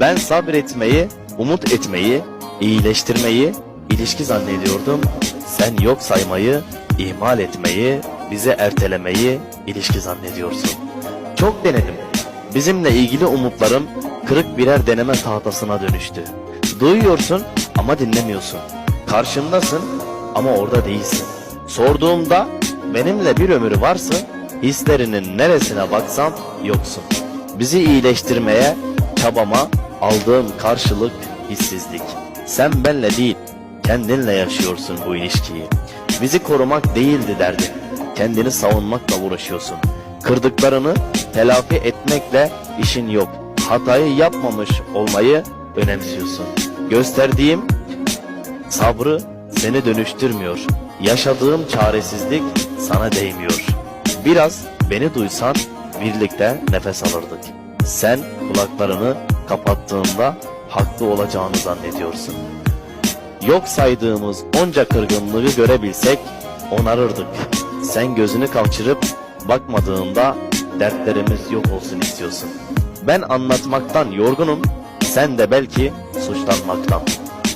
Ben sabretmeyi, umut etmeyi, iyileştirmeyi ilişki zannediyordum. Sen yok saymayı, ihmal etmeyi, bize ertelemeyi ilişki zannediyorsun. Çok denedim. Bizimle ilgili umutlarım kırık birer deneme tahtasına dönüştü. Duyuyorsun ama dinlemiyorsun. Karşımdasın ama orada değilsin. Sorduğumda benimle bir ömür varsın, hislerinin neresine baksam yoksun. Bizi iyileştirmeye, çabama aldığım karşılık hissizlik. Sen benle değil, kendinle yaşıyorsun bu ilişkiyi. Bizi korumak değildi derdin, kendini savunmakla uğraşıyorsun. Kırdıklarını telafi etmekle işin yok. Hatayı yapmamış olmayı önemsiyorsun. Gösterdiğim sabrı seni dönüştürmüyor. Yaşadığım çaresizlik sana değmiyor. Biraz beni duysan birlikte nefes alırdık. Sen kulaklarını kapattığında haklı olacağını zannediyorsun. Yok saydığımız onca kırgınlığı görebilsek onarırdık. Sen gözünü kalçırıp bakmadığında dertlerimiz yok olsun istiyorsun. Ben anlatmaktan yorgunum, sen de belki suçlanmaktan.